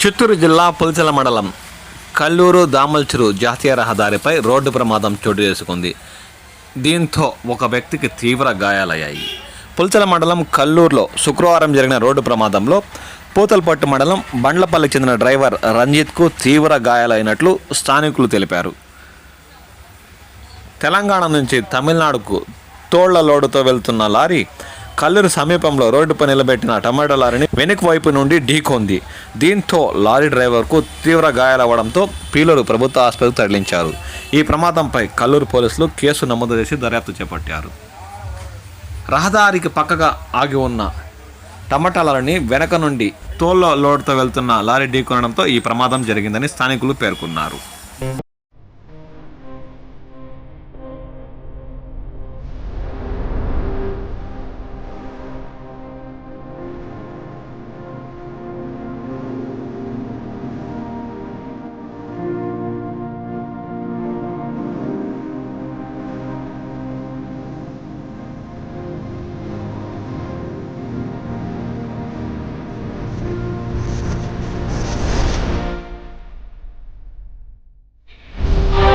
చిత్తూరు జిల్లా పులిచెల మండలం కల్లూరు దామల్చురు జాతీయ రహదారిపై రోడ్డు ప్రమాదం చోటు చేసుకుంది. దీంతో ఒక వ్యక్తికి తీవ్ర గాయాలయ్యాయి. పులిచెల మండలం కల్లూరులో శుక్రవారం జరిగిన రోడ్డు ప్రమాదంలో పూతలపట్టు మండలం బండ్లపల్లికి చెందిన డ్రైవర్ రంజిత్కు తీవ్ర గాయాలైనట్లు స్థానికులు తెలిపారు. తెలంగాణ నుంచి తమిళనాడుకు తోళ్ళ లోడుతో వెళ్తున్న లారీ కల్లూరు సమీపంలో రోడ్డుపై నిలబెట్టిన టమాటో లారీని వెనుక వైపు నుండి ఢీకొంది. దీంతో లారీ డ్రైవర్కు తీవ్ర గాయాలవ్వడంతో పీలూరు ప్రభుత్వ ఆసుపత్రికి తరలించారు. ఈ ప్రమాదంపై కల్లూరు పోలీసులు కేసు నమోదు చేసి దర్యాప్తు చేపట్టారు. రహదారికి పక్కగా ఆగి ఉన్న టమాటాలని వెనక నుండి తోల్లో లోడ్తో వెళ్తున్న లారీ ఢీకొనడంతో ఈ ప్రమాదం జరిగిందని స్థానికులు పేర్కొన్నారు.